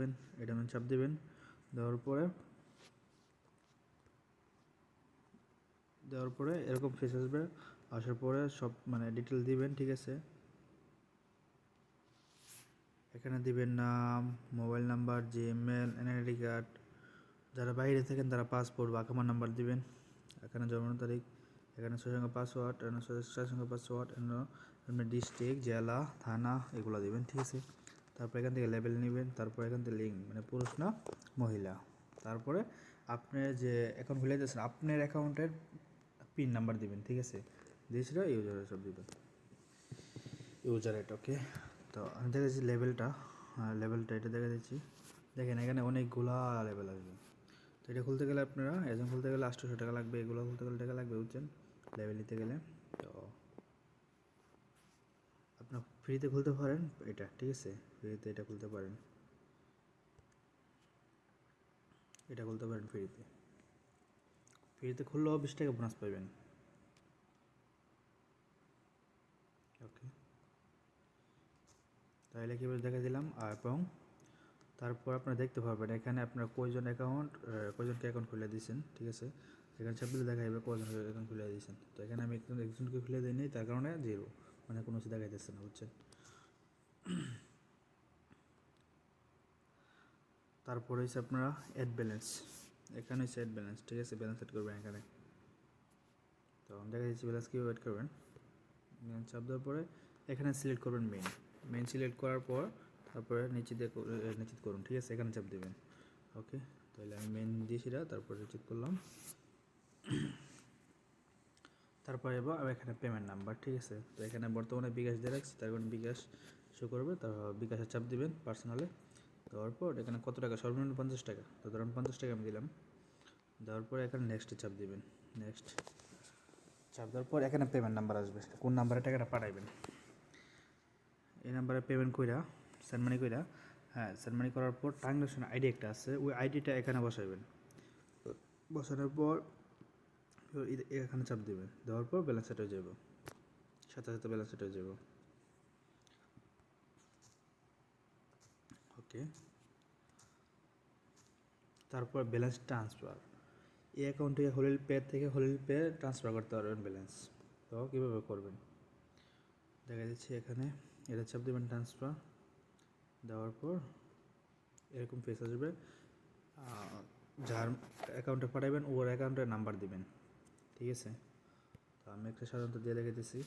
দেবেন, এটা চাপ দেবেন, দেওয়ার পরে দেওয়ার পরে এরকম ফেস আসবে, আসার পরে সব মানে ডিটেল দিবেন, ঠিক আছে? এখানে দিবেন নাম mobile number Gmail NID card যারা বাইরে থাকেন তারা পাসপোর্ট বা কামার নাম্বার দিবেন। এখানে জন্ম তারিখ, এখানে ছয় পাসওয়ার্ড এখানে সঙ্গে পাসওয়ার্ড এখানে ডিস্ট্রিক্ট জেলা, থানা, এগুলো দিবেন, ঠিক আছে? তারপর এখান থেকে লেভেল নেবেন, তারপর এখান থেকে লিঙ্ক মানে পুরুষ না, মহিলা। তারপরে আপনি যে অ্যাকাউন্ট খুলে দিয়েছেন, আপনার অ্যাকাউন্টের পিন নাম্বার দিবেন, ঠিক আছে? দিয়েছিল ইউজার সব দিবেন। ইউজার এটা ওকে তো আমি দেখেছি লেভেলটা লেভেলটা এটা দেখে দিচ্ছি। দেখেন, এখানে অনেকগুলা লেভেল আসবে। তো এটা খুলতে গেলে আপনারা এজন খুলতে গেলে আটশোশো টাকা লাগবে, এগুলো খুলতে গেলে টাকা লাগবে, বুঝছেন? লেভেল নিতে গেলে, তো ফ্রিতে খুলতে পারেন? এটা, ঠিক আছে? ফ্রিতে এটা খুলতে পারেন। এটা খুলতে পারেন ফ্রিতে। ফ্রিতে খুললেও বিশ টাকা বোনাস পাবেন। ওকে তাহলে কীভাবে দেখা দিলাম? এবং তারপর আপনারা দেখতে পারবেন, এখানে আপনার কয়জন অ্যাকাউন্ট কয়জনকে অ্যাকাউন্ট খুলে দিয়েছেন, ঠিক আছে? এখানে চাপলে দেখা যাবে কয়জন অ্যাকাউন্ট খুলে দিয়েছেন। তো এখানে আমি একজন, একজনকে খুলে দিইনি, তার কারণে জিরো মানে কোনো কিছু দেখাইতেছে না, বুঝছেন? তারপরে হচ্ছে আপনারা অ্যাড ব্যালেন্স এখানে হচ্ছে অ্যাড ব্যালেন্স ঠিক আছে? ব্যালেন্স অ্যাড করবেন এখানে। তো দেখা যাচ্ছে ব্যালেন্স কীভাবে অ্যাড করবেন। মেন চাপ দেওয়ার পরে এখানে সিলেক্ট করবেন মেন মেন সিলেক্ট করার পর তারপরে নিচে দিয়ে কর- নিশ্চিত করুন, ঠিক আছে? এখানে চাপ দেবেন। ওকে তাহলে আমি মেন দিয়েছি না তারপরে নিশ্চিত করলাম। তারপরে এবার এখানে পেমেন্ট নাম্বার ঠিক আছে? তো এখানে বর্তমানে বিকাশ দিয়ে রাখছি তার কারণে বিকাশ শো করবে, তার বিকাশের চাপ দিবেন পার্সোনালে দেওয়ার পর এখানে কত টাকা? সর্বনিম্ন পঞ্চাশ টাকা। তো ধরুন পঞ্চাশ টাকা আমি দিলাম। দেওয়ার পর এখানে নেক্সটে চাপ দিবেন। নেক্সট চাপ দেওয়ার পর এখানে পেমেন্ট নাম্বার আসবে। কোন নাম্বারে টাকাটা পাঠাইবেন? এই নাম্বারে পেমেন্ট কইরা সেন্ড মানি কইরা হ্যাঁ সেন্ড মানি করার পর ট্রানজাকশন আইডি একটা আছে, ওই আইডিটা এখানে বসাইবেন। বসানোর পর এখানে চাপ দিবেন দেওয়ার পর ব্যালেন্স সেট হয়ে যাবে। সাথে সাথে ব্যালেন্স সেট হয়ে যাবে। ওকে। তারপর ব্যালেন্স ট্রান্সফার এই অ্যাকাউন্ট থেকে হলিল পে থেকে হোলিল পে ট্রান্সফার করতে পারবেন ব্যালেন্স তো কীভাবে করবেন? দেখা যাচ্ছে এখানে এটা চাপ দেবেন ট্রান্সফার দেওয়ার পর এরকম পেজ আসবে। যার অ্যাকাউন্টে পাঠাবেন, ওর অ্যাকাউন্টের নাম্বার দিবেন। ঠিক আছে? তো আমি একটা সাধারণত দিয়ে রেখে দিছি